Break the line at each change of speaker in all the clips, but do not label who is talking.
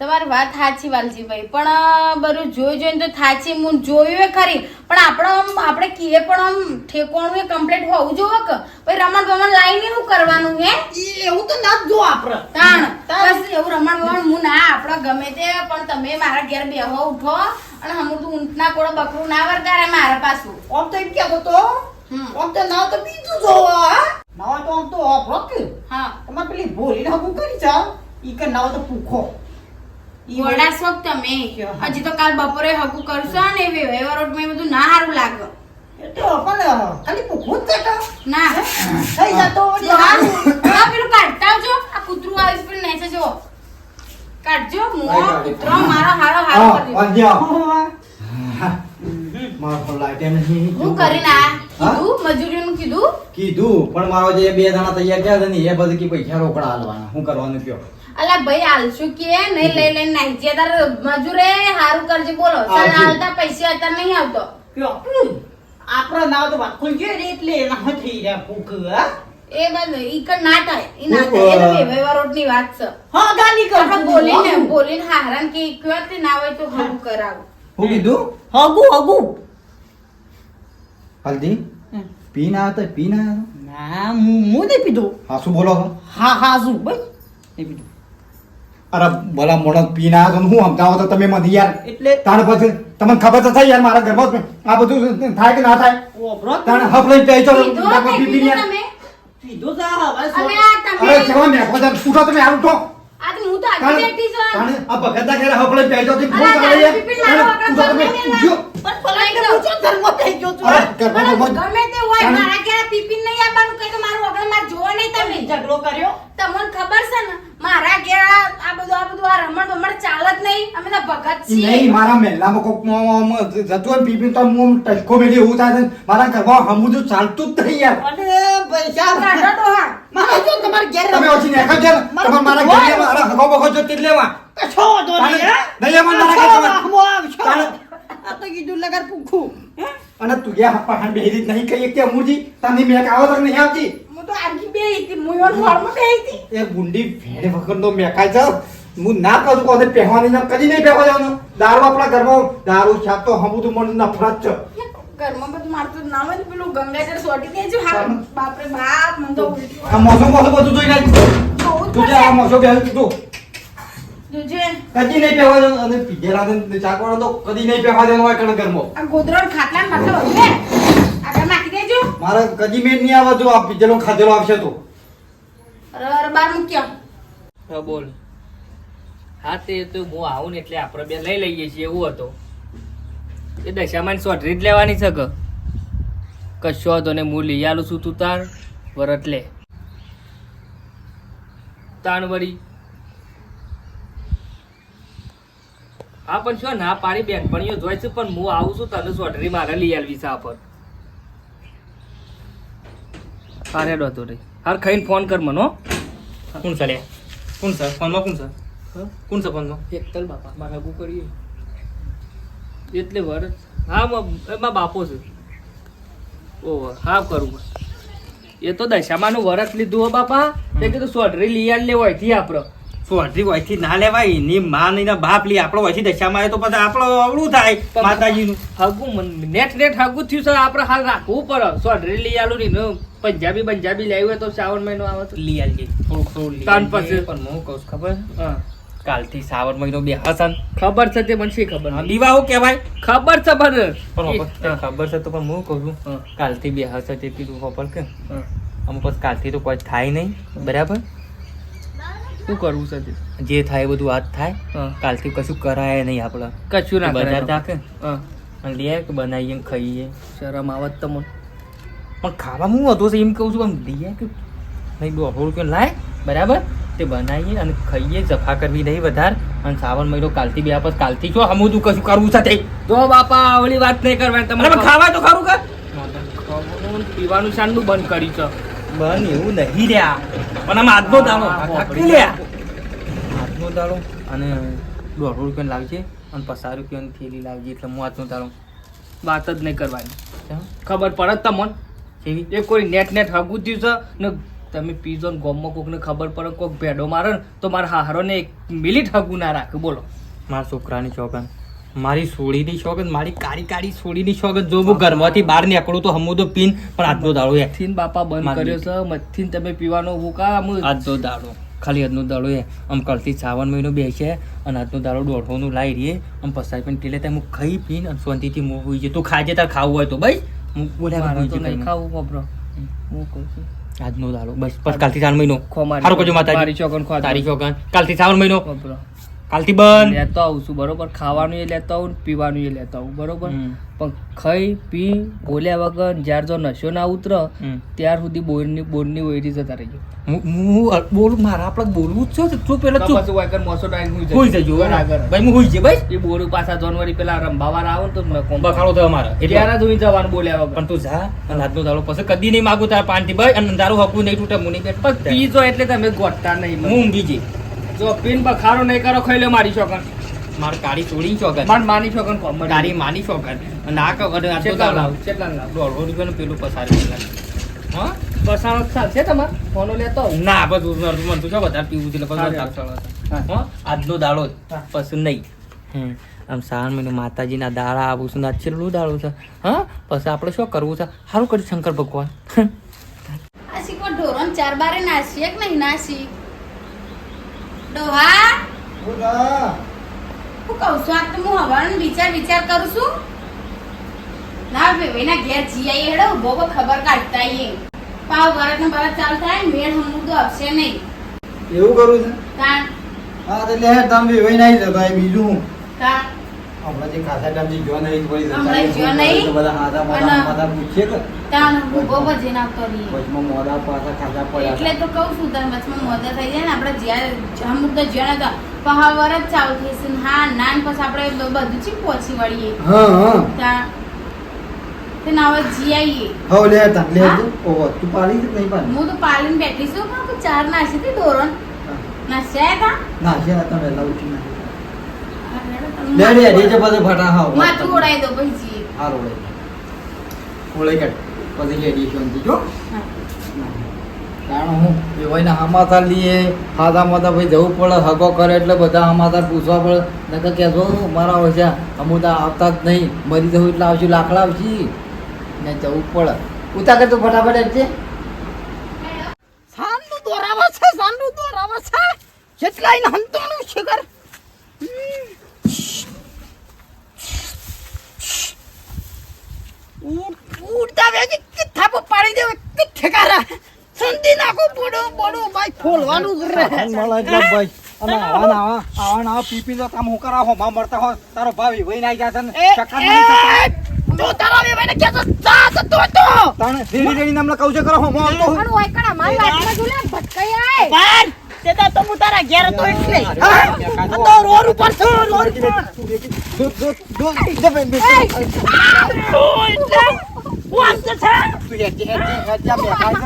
તમારી વાત સાચી વાલજીભાઈ. પણ બધું જોઈ જોઈને તો થાચી હું જોયું ખરી. પણ આપણે આમ આપણે કીએ પણ આમ ઠેકોણું એ કમ્પ્લીટ હોવું જોવે કે ભાઈ રમણ ભમણ લાઈને શું કરવાનું હે?
એવું તો ના જ આપણે.
તાણ. બસ એવું રમણ ભમણ હું ના આપણે ગમે તે પણ તમે મારા ઘેર બેહો ઉઠો અને હમું તું ઊંટના કોળો બકરું ના વરગારે મારા પાછું.
ઓમ તો એમ કહેતો તો. આમ તો ના તો બીજું જોવો હા? ના તો આમ તો ઓફરો કે?
હા.
તમારે પેલી ભોલીને હું કરી જાઉં ઈ કે ના તો પૂખો ઈ
વડા શોખ તમે. હજી તો કાલ બપોરે હકુ કરશો ને એ વ્યવહાર રોટમાં એ બધું ના સારું લાગે.
એ તો પણ ખાલી પૂખું જ
ના.
થઈ જતો.
હા, પેલું કાઢતા આવજો આ કૂતરું આવીશ જો કાઢજો. કૂતરો મારો હારો હારો કીધું
પણ મારો જે બે જણા તૈયાર થયા છે ને એ બધી પૈસા રોકડા હાલવાના. હું કરવાનું કયો?
અલા ભાઈ હાલશું કે? નહીં લઈ લઈને નાઈ. જે તાર મજૂરે હારું કરજે બોલો. સાલા હાલતા પૈસા અત્યારે નહીં આવતો.
આપણો નાવ તો વાત ખુલજે ને એટલે એના થઈ રહ્યા ભૂખ
એ બસ ઈ કણ ના થાય. ઈ ના થાય. એ તો વ્યવહાર વાત છે.
હા ગાલી કર
બોલીને બોલીને હારાન કે કયો તે ના હોય તો હારું કરાવું.
હું કીધું?
હગુ હગુ.
હલ્દી પી ના આવ્યો તો પી ના
ના હું નહીં પીધું.
હા શું બોલો.
હા હા શું બસ એ પીધું.
અરે ભલા મોણસ પી ના આવ્યો તો હું સમજાવો તો તમે મને યાર.
એટલે
તાણ પછી તમને ખબર તો થઈ યાર મારા ઘરમાં આ બધું થાય કે ના થાય? તાણ હફ લઈને પી
તે
પી પી યાર.
તમે?
જા હવે
અરે જવા ને ખોદા ઉઠો તમે આ ઉઠો.
આ તો હું તો
તાણ
બેઠી છું
તાણ આ ભગતના ઘરે હફ લઈને પી તે ફોન
અરે,
કરે યાર. ઉઠો તમે
પણ હું શું ધર્મ થઈ ગયો છું
ગમે તે હોય મારા ઘેર પીપી નહીં આવવાનું કહી તો મારું વગર જોવો નહીં તમે.
ઝઘડો કર્યો?
તમને ખબર છે ને મારા ઘેર આ બધું આ બધું આ રમણ બમણ ચાલે જ નહીં. અમે તો ભગત છીએ.
નહીં મારા મહેલામાં કોક મ- મ- મ- જતું હોય ને તો હું ટચકો મેલી એવું થાય છે. મારા ઘરમાં હમું ચાલતું જ નહીં યાર.
અને પૈસા
કાઢો ડોહા
મારા જો તમારે ઘેર
તમે ઓછી નેખા છે ને મારા ઘરે લેવા હગો બગો જો તે લેવા.
છો તો નહીં
નહીં મારા
છો,
ઘરે તમે.
આમ આમ છો.
તાણે-
આ તો કીધું લગર પૂખું.
અને તું ગયા પહાણ નહીં કહીએ કે અમુરજી તને મેક આવો તક નહીં આવતી?
તો આખી બે હતી. મુયોન વાળમાં બે હતી.
એ ગુંડી ભેડ વગર નો મેકાય છે. હું ના કહું કોને પહેવાની ના કદી નહીં પહેવા જવાનું દારૂ આપણા ઘરમાં દારૂ છાપ તો હમું તો મને નફરત છે.
ઘરમાં બધું મારતું ના હોય પેલું ગંગાજળ સોટી દેજો હા બાપરે બાપ મને તો ઉલટી
આ મોસમ મોસમ બધું જોઈ નાખ તું આ
મોસો
મોસમ
તું.
કદી નહીં પહેવા દેવાનું. અને પીધેલા ચાકવાનો તો કદી નહીં પહેવા દેવાનું હોય ઘરમાં.
આ ગોદરણ ખાટલા ને બાટલા વધુ હે આગળ નાખી દેજો
મારે કદી મેં નહીં આવે જો આ પીધેલો ખાધેલો આવશે તો.
અરે અરે બાર મૂક્યા.
હા બોલ. હા તે તો હું આવું ને એટલે આપણે બે લઈ લઈએ છીએ એવું હતો. એ દશામાં સોટરી જ લેવાની છે કે? કશો હતો ને હું લઈ આલું છું તું તાર વરત લે. તાણ વળી. હા પણ શું ના પાડી બેનપણીઓ જોઈ છે પણ હું આવું છું તને સોટરી મારે લઈ આલવી છે આ પર. હા રેડો તો રે. હાર ખાઈને ફોન કર મને હો.
કોણ સર કોણ છે ફોનમાં કોણ સર?
હા?
કોણ છે ફોનમાં?
એકતલ બાપા મારે ગુ કરીએ. એટલે વરસ હા મા બાપો છે. ઓહો હા કરું એ તો દશામાનું વરસ લીધું હો બાપા. તે કીધું સોટરી લઈ આલ લેવો અહીંથી આપણો
સોઢી વયથી ના લેવાય? એની માં ને એના બાપ લી આપણો વયથી દશામાં આવે તો પછી આપણો અવળું થાય માતાજીનું.
હગું નેટ નેટ હગું થયું છે. આપણે હાલ રાખવું પડે. સોઢરી લઈ આલું ને પંજાબી પંજાબી લાવ્યું હોય તો શ્રાવણ મહિનો આવે તો.
લઈ આલજે. થોડું થોડું
તાન પછી.
પણ હું કહું ખબર?
હા.
કાલથી શ્રાવણ મહિનો બે હસન
ખબર છે તે મને શી ખબર?
દીવા કહેવાય.
ખબર છે
પણ ખબર છે તો પણ હું કહું છું. કાલથી બે હસન તે કીધું ખબર કે અમુક કાલથી તો કોઈ થાય નહીં. બરાબર?
શું કરવું છે
જે થાય બધું આજ થાય. કાલથી કશું કરાય નહીં આપણે.
કશું ના કરાય.
તાકે લે કે બનાવીએ ખાઈએ.
શરમ આવત તમને.
પણ ખાવા હું હતો એમ કહું છું પણ લઈએ કે નહીં દોઢો રૂપિયો લાય. બરાબર? તે બનાવીએ અને ખાઈએ જફા કરવી નહીં વધારે. અને શ્રાવણ મહિનો કાલથી બે આપસ કાલથી જો હમું તું કશું કરવું છે તે.
જો બાપા આવડી વાત નહીં કરવાની
તમારે ખાવા તો ખરું કે?
પીવાનું શાનનું બંધ કરી છે.
બન એવું નહીં રહ્યા. પણ આમ આજનો દાડો આજનો દાડો અને દોઢો રૂપિયા લાવજે અને પસાર રૂપિયાની થેલી લાવજે એટલે હું આજનો દાડો
વાત જ નહીં કરવાની. ખબર પડે તમને?
કેવી?
એ કોઈ નેટ નેટ હગું થયું છે ને તમે પીજો ને ગોમમાં કોકને ખબર પડે કોક ભેડો મારે ને તો મારા હારોને એક મિનિટ હગું ના રાખે. બોલો.
મારા છોકરાની શોગન મારી સોળીની શોગન મારી કાળી કાળી સોળીની શોગન જો હું ઘરમાંથી બહાર નીકળું તો હમું તો પીન પણ આજનો દાડો એ.
બાપા બંધ કર્યો છે. મથીન તમે પીવાનો હું કામ
આજનો દાડો. ખાલી આજનો દાડો એ. આમ કલથી શ્રાવણ મહિનો બેસે અને આજનો દાડો દોઢોનું લાવી રહીએ. આમ પસાઈ પણ ટેલે ત્યાં હું ખાઈ પીન અને શાંતિથી મોં હોઈ છે તું ખાજે તાર ખાવું હોય તો. ભાઈ હું બોલ્યા
ખાવું બપરો. હું કહું છું.
આજનો દાડો. બસ. બસ કાલથી શ્રાવણ મહિનો. સારું કરજો માતાજી.
મારી ચોકન
તારી ચોકન કાલથી શ્રાવણ મહિનો. કાલથી બંધ.
લેતો આવું છું બરોબર? ખાવાનું એ લેતો આવું પીવાનું એ લેતો આવું બરોબર? પણ ખાઈ પી બોલ્યા વગર જ્યાર જો નશો ના ઉતર ત્યાર સુધી બોરની બોરની ઓયરી જતા રહીએ
હું બોલ મારા આપણે બોલવું જ છે તું પેલા ચૂપ.
પછી વાયકર મોસો ડાઈન હુઈ
હોઈ જજો. ભાઈ હું હોઈ જઈએ ભાઈ.
એ બોરું પાછા જાનવરી પેલા રંભાવાર આવે તો
બખાડો થયો મારા.
ત્યારે જ હુઈ જવાનું બોલ્યા વગર.
પણ તું જા અને આજનો દાડો પછી કદી નહીં માગું તારા પાનથી ભાઈ. અને તારું હકું નહીં તૂટે મુની બેટ
પી પીજો એટલે તમે ગોટતા નહીં.
હું. ઊંઘી જઈ.
જો પીન બખારો નહીં કરો ખાઈ લે મારી છોકર.
મારે કાળી ચોળી છોકર.
માર માની છોકર કોમ
તારી માની છોકર. અને આ કવર
આ
તો
લાવ કેટલા લાવ?
દોઢસો રૂપિયાનું પેલું પસાર હા?
બસાણો છે તમાર? ફોનો લેતો.
ના બધું નરતું મનતું છે વધારે પીવું છે એટલે
હા,
ચડે આજનો દાડો જ પછી નહીં. હમ. આમ શ્રાવણ મહિનો માતાજીના દાળા આવું છું ને છેલ્લું દાળું છે. હા? પછી આપણે શું કરવું છે? સારું કર્યું શંકર ભગવાન.
આ શીખવા ઢોરણ ચાર બારે નાસી એક નહીં નાસી ડોહા
બોલા
હું કહું છું આ તો હું હવાનો વિચાર વિચાર કરું છું. ના બેના ઘેર જી આઈએ હેડો બહુ ખબર કાઢતા આઈએ. પાવ ભરત ને ભરત ચાલુ થાય મેળ હમું તો આપશે નહીં.
એવું કરું છે?
કાં?
હા તો લે તમે વેવાઈ નહીં જતા બીજું હું. હમણાં જે ખાસા ટાઈમથી જો નહીં પડી
હમણાં જ્યો નહીં?
બધા હાથા માથા માથા પૂછીએ કે?
તાણ ઊભો ભજી ના કરીએ.
વચમાં મોઢા પાછા ખાસા પડ્યા
એટલે તો કહું છું તને વચમાં મોદા થઈ જાય ને આપણે જ્યાં અમુક તો જ્યાં હતા પહાવર જ ચાલુ થઈ છે હા નાન પછી આપણે બધું ચી પહોંચી વળીએ.
હા હા.
ત્યાં તે નાવે જી આવીએ
હવ લે તા લે ઓહો તું પાડી કે નહીં પાડી?
હું તો પાલીને બેઠી છું પણ ચાર નાસી હતી ધોરણ.
હા.
નાસ્યા હતા?
ના હતા તમે વહેલા ઉઠી ના લે લે લે જે બધે ફટા હા
માથું ઉડાઈ દો પછી.
હા રોડે ઓળે કાઢ પછી લેડી એડિશન જો. કારણ હું વેવાઈના હમાતા લઈએ હાથા માથા ભાઈ જવું પડે હગો કરે એટલે બધા હમાતા પૂછવા પડે. નકર કહેશો મારા ઓછા અમુતા આવતા જ નહીં. મરી જવું એટલે આવશું લાકડા આવશી. ને જવું પડે. ઉતા કરતો ફટાફટ એટલે
સાંજનું દોરાવા છે સાંજનું દોરાવા છે. જેટલાય હંતોનું શિખર ઉડતા વેગી કે થાપો પાડી દેવે કે ઠેકારા સંધી નાખો બોડો બોડો ભાઈ ફોલવાનું જ રહે
મળે એટલે ભાઈ અને આવા ને આવા આવા ને આવા પી પી તો કામ હું કરાવો માં મળતા હો તારો ભાવી વઈ ના ગયા છે ને ચક્કર નહીં
તો તારા વે મને કે કહેતો જા તો તો
તાણે ધીરે ધીરે નામ કહું છે કરો મો મળતો હું
પણ હોય કણ અમારી વાતમાં જોલે ભટકાઈ આય.
બાર તે તો તો હું તારા ઘેર હતો એટલે
હા.
તો રોડ ઉપર છો રોડ ઉપર છે
તું એ ખાઈ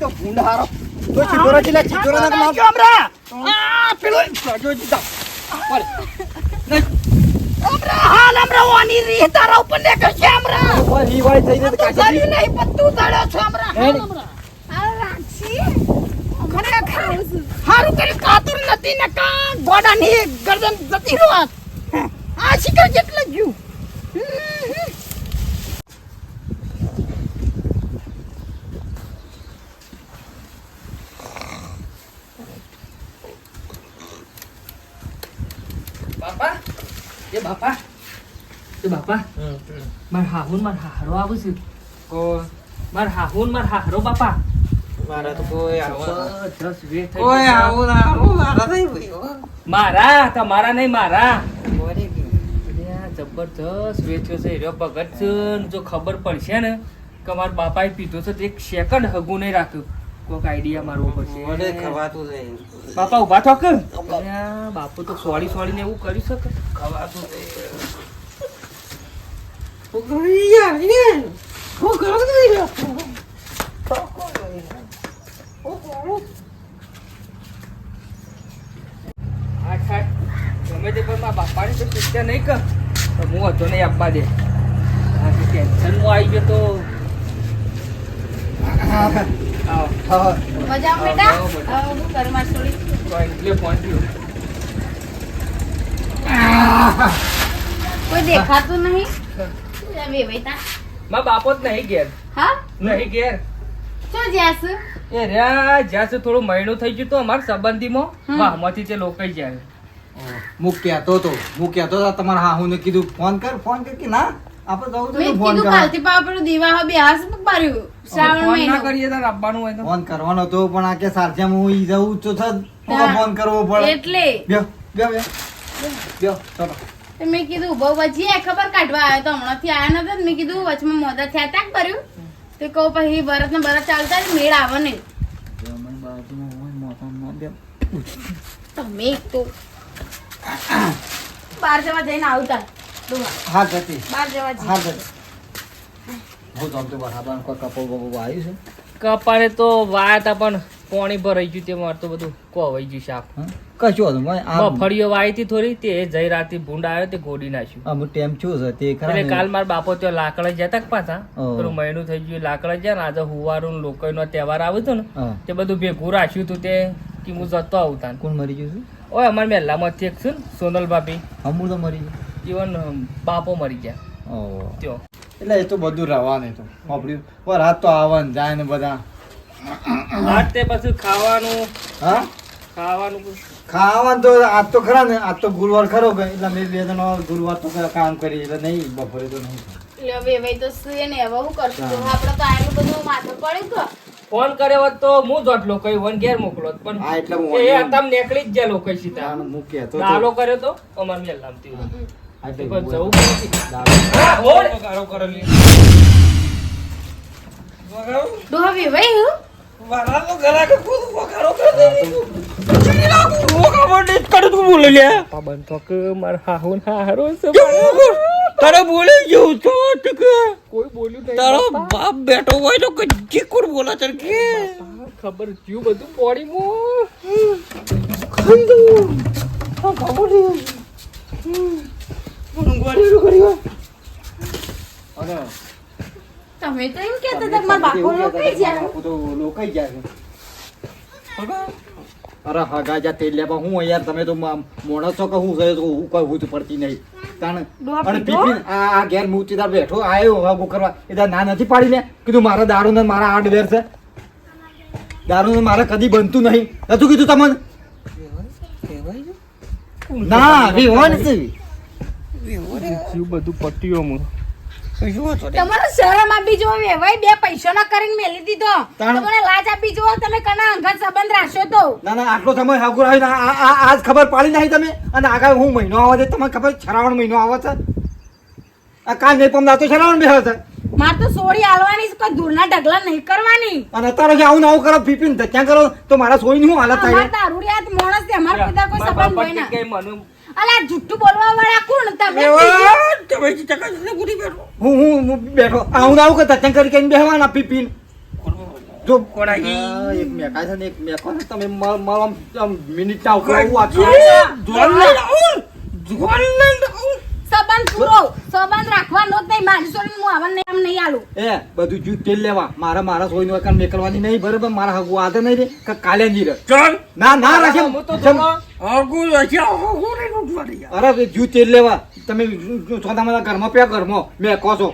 તો હારો તો ચિલા ના
કેમરા આ પેલો
જો જીતા
હાલ રી તારા ને
થઈ
તો નહીં તું છો? હમણાં. હારું કરી કાતુર નથી ને કા ગોડાની ગરદન જતી રહો. આ શિખર જેટલે ગયું.
બાપા એ બાપા એ બાપા. માર હાહુન માર હારો આવું છે. માર હાહુન માર હારો બાપા.
મારા તો કોઈ કોઈ. આવો ના આવો મારા નહીં
મારા તમારા નહીં મારા. જબરજસ્ત વેચ્યો છે. હીરો ભગત જો ખબર પડશે ને કે મારા બાપાએ પીધો છે તો એક સેકન્ડ હગું નહીં રાખ્યું. કોઈક આઈડિયા મારવો પડશે.
મને ખવાતું છે
બાપા ઊભા થો કે? બાપુ તો સોળી સોળી ને એવું કરી શકે. ખવાતું હા સાહેબ ગમે તે પણ મારા બાપાની તો ચિંતા નહીં કર તો નહીં આપવા દે. ટેન્શનમાં આવી ગયો તો.
મજા બેટા? છોડી
કોઈ
દેખાતું નહીં?
મારા બાપો જ નહીં ઘેર.
હા?
નહીં ઘેર.
શું જ્યાસ
એ થોડું મહિનું થઈ ગયું તો અમારા સંબંધીમાં
માં
વાહમાંથી તે લોકો જાય.
હું કહેતો તો હું કહેતો હતો તમારા હાહુને કીધું ફોન કર ફોન કર કે ના આપણે જવું તો ફોન કર
કાલથી પાવ પેલું દિવા હવે બેહાસ બાર્યું શ્રાવણ
ફોન ના કરીએ તાર આવવાનું હોય તો.
ફોન કરવાનો તો પણ આ કે સારજામાં હું ઈ જવું તો હા. ફોન કરવો પડે.
એટલે.
બે બે બે. બે ચલો.
મેં કીધું બહુ વચ્ચે ખબર કાઢવા આવ્યો તો હમણાંથી આયા નતો મેં કીધું વચમાં મોદા થયા તાક ભર્યું? તે કહું પછી ભરત ને ભરત ચાલતા જ મેળ આવે નહીં.
ના.
તમે તો બાર જવા જઈને આવતા
હા જતી.
બાર જવા જઈ.
હા જતી. હું જમતો બરાબર કોઈ કપો બપો આવ્યું છે.
કપાળે તો વાયા પણ પાણી ભરાઈ ગયું તે મારતો બધું કોવાઈ ગયું શાક.
કશું હતું
મફળીઓ વાઈ હતી થોડી તે જઈ રાતે ભૂંડ આવ્યો તે ગોડી નાખ્યું.
અમુક ટાઈમ છું છે તે ખરા
એટલે કાલ મારા બાપો ત્યાં લાકડા જતા પાછા. થોડું મહિનું થઈ ગયું લાકડા જ્યાં ને આજે હુવારું લોકોનો તહેવાર આવ્યો હતો ને તે બધું ભેગું રાખ્યું હતું તે કે હું જતો આવતા
કોણ મરી ગયું છે?
ઓય અમારા મહેલામાંથી એક છું ને સોનલ ભાભી.
અમૂળ તો મરી
ઇવન બાપો મરી ગયા. ત્યો.
એટલે એ તો બધું રહેવાનું તો આપણું ઓ રાત તો આવવાનું જાય ને બધા.
આજ તે પછી ખાવાનું.
હા?
ખાવાનું
ખાવાનું તો આજ તો ખરા ને આજ તો ગુરુવાર ખરો કે એટલે મેં બે જણો ગુરુવાર તો કામ કરી એટલે નહીં બપોરે તો નહીં.
એટલે હવે તો સુએ ને હવે હું કરશું? આપણે તો આટલું બધું માથું પડ્યું તો.
ફોન કર્યો હોત તો હું જ લોકો વન ઘેર મોકલો પણ
હા એટલે હું
એ આમ નીકળી જ ગયા લોકો
સીતા મૂક્યા તો
દાલો કર્યો તો અમાર મહેલામથી
એટલે
પણ જવું પડે
દાડો.
હા, હોડ. વઘારો કરેલી.
ડોહા વેવાઈ હું?
પાબન તો કે માર હાહુ ને હારો છે
તારે બોલે જેવું છો ટકે
કોઈ બોલ્યું નહીં
તારો
બાપ.
બેઠો હોય તો કજી કોણ બોલા તારે કે?
ખબર થયું બધું પોડી માં.
ખંડુ. આ બાબુલી રો. કર્યો
અરે
તમે તો એમ કહેતા હતા કે મારા બાપો લોકાઈ ગયા.
તો લોકાઈ ગયા છે. અરે હગા જા તેલ લેવા હું યાર તમે તો મોણસો કે હું ગયો હું કોઈ હું પડતી નહીં. તાણ અને પીપી આ આ ઘેર મૂર્તિ તાર બેઠો આયો હગો કરવા. એ ના નથી પાડીને કીધું મારા દારૂ ને મારા હાર્ડવેર છે. દારૂ ને મારે કદી બનતું નહીં. નતું કીધું તમને? ના વિહોણ છે.
બધું પટ્ટીઓ માં
તમારે શરમ આપી જો વેવાઈ બે પૈસા ના કરીને મેલી દીધો. તમને લાજ આપી જો તમે કના અંગત સંબંધ રાખશો તો.
ના ના આટલો સમય હાગુર આવીને આ આ- આજ ખબર પાડી નાખી તમે. અને આગળ હું મહિનો આવે છે તમને ખબર શ્રાવણ મહિનો આવે છે. આ કાલ નહીં પમદા તો છરાવણ બેસે છે.
માર તો સોળી આલવાની છે, કોઈ દૂરના ઢગલા નહીં કરવાની.
અને અત્યારે જે આવું ને આવું કરો પીપીન ધક્યા કરો તો મારા સોળી શું હાલત થાય
દારૂડિયાત માણસ છે અમારા બધા કોઈ સંબંધ હોય ના. અલા જુઠ્ઠું બોલવા વાળા કોણ? તમે
તમે પૂરી બેઠો.
હું હું હું બેઠો. આવું ને આવું કે ધક્યા કરી કરીને બેહવાના પીપીન? જો
કોણાઈ?
એક મેકા છે ને એક મેકો છે. તમે આમ- આમ મિનિટ ના ઉકળો આ
જોન આવું આવું
સંબંધ પૂરો સંબંધ રાખવાનો જ નહીં. મારી સોડીને હું આવન નહીં આમ નહીં આલું.
એ બધું જૂઠ તેલ લેવા. મારા મારા એકણ મેકલવાની નહીં બરાબર? મારા હગુ આદે નહીં રે. કે કાલે નહીં રે.
જોન
ના ના રાખે.
હું તો
અરે જૂ તેલ લેવા. તમે સોદા મારા ઘરમાં પ્યા ઘરમાં. મેં કહો છો.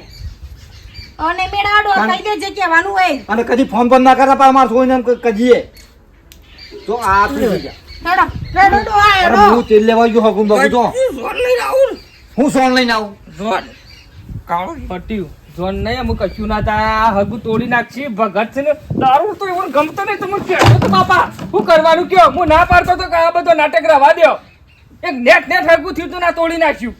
અને
પણ-
કહી દેજે કહેવાનું હોય.
અને કદી ફોન પણ ના કરતા પણ મારા એમ કજીએ. તો આ પી ગયા
હેડો હેડો
હું તેલ લેવા ગયો હકુમ બાબુ તો
આવું.
હું સોન લઈને આવું?
જોન કાળો
પટ્યું ઝોન નહીં અમુક કશું ના થાય. આ હગું તોડી નાખશે. ભગત છે ને દારૂ તો એવું ગમતો નહીં. તમે કહેતો તો બાપા હું કરવાનું કયો? હું ના પાડતો તો આ બધો નાટક રવા દ્યો. એક નેટ નેટ હગું થયું તું ના તોડી નાખ્યું.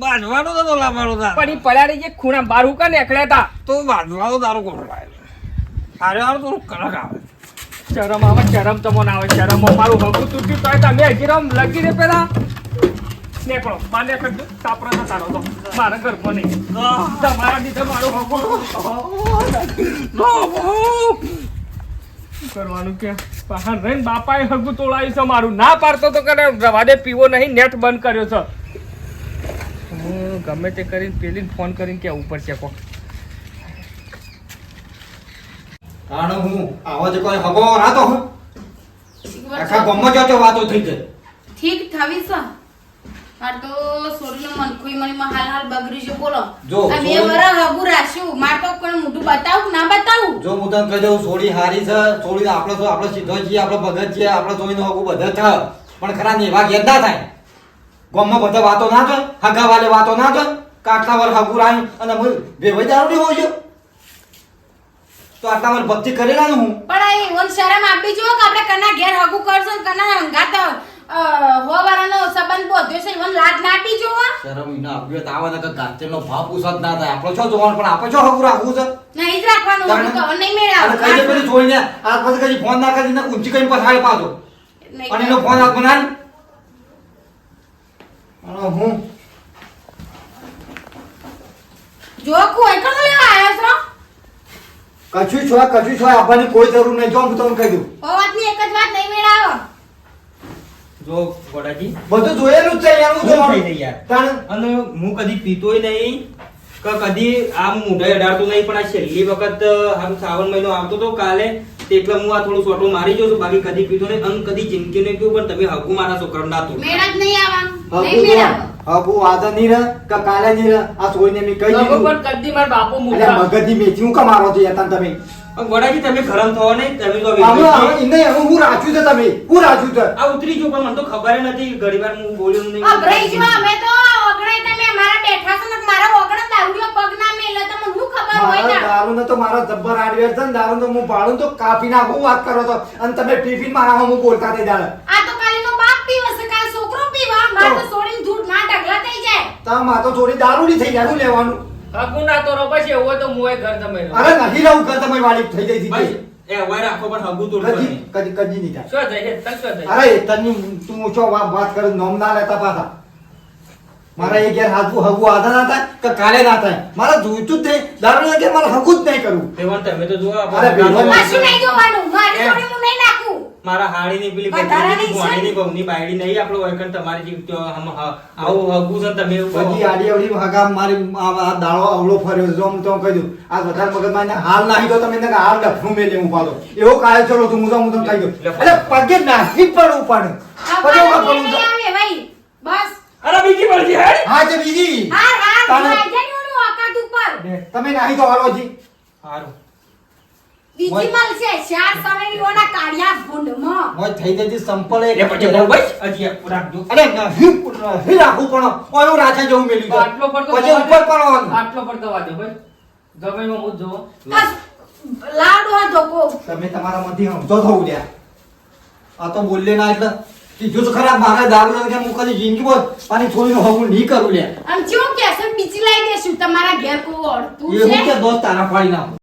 બાંધવાનો તો લાવવાનો તાર.
પણ એ પડ્યા રહી ખૂણા બાર હુકા નીકળ્યા હતા
તો બાંધવાનો તારો કોણ લાવે અરે આ તો કડક આવે.
ચરમ આવે ચરમ તમો ના આવે. ચરમ મારું હગું તૂટ્યું તો તમે હજી રમ લગી દે પેલા. નીકળો બાર નીકળજો તાપરો તો તારો તો. મારા નહીં. તમારા મારું હગું કરવાનું કે? રહીને બાપાએ હગું તોડાયું છે મારું ના પાડતો તો કને રવાદે પીવો નહીં નેટ બંધ કર્યો છે. હું ગમે તે કરીને પેલીને ફોન કરીને કેવું પડશે કો
કારણ હું આવા જે કોઈ હગો રાતો હું? આખા ગામમાં જો વાતો થઈ જાય.
ઠીક થવી છે માર તો સોરીનો મનખુઈ મણીમાં હાલ હાલ બગડી છે બોલો. આ બે
સોરી-
વરસ રાખ્યું. માર તો કોઈ મોઢું બતાવું ના બતાવું?
જો હું તને કહી દઉં સોડી હારી છે. સોડી આપણે તો આપણે સીધો છીએ આપણે ભગત છીએ આપણે જોઈને હગું બધા છે. પણ ખરા ને થાય. ગામમાં બધા વાતો ના થાય હગા વાલે વાતો ના થાય કાટલા વર હગુ રાઈ અને હું વેવાઈ દારૂ નહીં હોય તો આટલા વર ભક્તિ કરેલા હું?
પણ આ શરમ આપી જો કે આપણે કના ઘેર હગુ કરશું કના હંગાત હોવારાનો સંબંધ બોધ્યો છે એવન લાજ ના જોવા
શરમ ઈના આપ્યો તો આવા નકર ગાંઠેલનો ભાવ પૂછત ના થાય. આપણો છો જોવાનું પણ આપણે છો હગું રાખવું છે?
નહીં જ રાખવાનું
તાણે-
તો નહીં
અને કઈ પેલી જોઈને આ પછી કઈ ફોન ના કરી ઊંચી કઈ પછાડે પાછો. અને એનો ફોન બનાવી અને હું?
જો કોઈ કણ લેવા આવ્યો છો?
કશું છો કશું છો આપવાની કોઈ જરૂર નહીં. જો હું તમને કહી દઉં.
હોવાતની એક જ વાત નહીં મેળાવો.
જો ગોડાજી.
બધું જોયેલું જ છે યાર હું
શું થઈ યાર.
કારણ
અને હું કદી પીતોય નહીં કે કદી આમ મૂઢાઈ અડાડતો નહીં પણ આ છેલ્લી વખત આમ શ્રાવણ મહિનો આવતો તો કાલે તે એટલે હું આ થોડું સોટો મારી જોઉં છું બાકી કદી પીતો નહીં અને કદી જિંદગી નહીં પીવું પણ તમે હગું મારા છોકરા ના તોડો.
મેળા જ નહીં આવવાનું. નહીં મેળાવો
હગું આજે નહીં રહે કે કાલે નહીં રહે આ સોઈને મેં કહી દીધું.
પણ કદી મારા બાપો
અરે
મૂઠા
મગજની મેચી હું કમારો છો યાર તમે?
ગોડાજી તમે ગરમ થવો નહીં તમે તો
ઈને હું રાજુ છે તમે. હું રાજુ છે.
આ ઉતરી ગયું પણ મને તો ખબર નથી ઘણી વાર હું બોલ્યો નહીં.
આ જો અમે તો ઓગણે તમે અમારા બેઠા છો ને મારા ઓગણે દારૂડિયો પગ ના મેલે તો મને શું ખબર હોય
મારા
ને
તો મારા જબ્બર આડવેર છે ને દારૂ તો હું પાડું તો કાપી નાખું વાત કરો તો. અને તમે ટિફિન મારા હું બોલતા થઈ જાય
આ તો કાલીનો બાપ પીવે છે કાલ છોકરો પીવા માર તો છોડીને ધૂળ ના ઢગલા થઈ જાય.
તા માં તો થોડી દારૂ ની થઈ જાય લેવાનું?
હગું ના તો પછી એવું હોય તો મુએ ઘર તમે
અરે નહીં રહું ઘર તમે વાળી થઈ ગઈ
ભાઈ
હતી
એ હવે રાખો પણ હગુ તો
કદી કદી કદી નહીં થાય.
શું થાય છે? શું થાય?
અરે તન તું છો વાત વાત કરે નોમ ના લેતા પાછા. મારા એ ઘેર હાથવું હગવું આધા ના થાય કે કાલે ના થાય. મારે જોઈતું જ નહીં. દારૂ ના ઘેર મારે હગુ જ નહીં કરવું
તેમાં તમે તો જોવા
અરે ભેગો
કશું નહીં જોવાનું. મારી જોડે હું નહીં નાખું.
મારા હાડીની પેલી ભોણીની બહુની બાયડી નહીં આપણો વૈકણ તમારી જેવી તો હ- આવું હગું છે તમે
બધી આડી અવળી હગા મારી આ દાળો અવળો ફર્યો. જો હું તો કહી દઉં આ વધારે મગજમાં એને હાલ નાખી દો તમે તને હાલ ડફનું મેં હું પાડો. એવો કાય ચલો તું હું તો હું તમને કહી દઉં. એટલે પગે નાખી પડવું પડે
બસ.
અરે બીજી મરજી હે?
હા જે બીજી.
હા ઉપર.
તમે નાખી દો હાલો જી
સારું
બીજી મળશે ચાર સવેરીઓના કાળિયા ભૂંડમાં.
મોય થઈ જતી સંપલ
એ પછી બહુ બસ હજી રાખજો
અરે નહીં નહીં રાખવું પણ ઓલું રાખે જેવું મેલ્યું છે.
આટલો પડતો
પછી ઉપર પડવાનું
આટલો પડતો વાંધો ભાઈ જમીનમાં હું જ
લાડો આ
તમે તમારા માંથી સમજો થવું લ્યા આ તો બોલે ના એટલે કીધું તો ખરા મારે દારૂ કે હું કદી જિંદગી બોલ પાણી છોડીને હું નહીં કરું લે
આમ ચેવું કેસે બીજી લાવી દેશું તમારા ઘેર કોઈ અડતું છે?
કે દોસ્ત તારા પાડી નાખું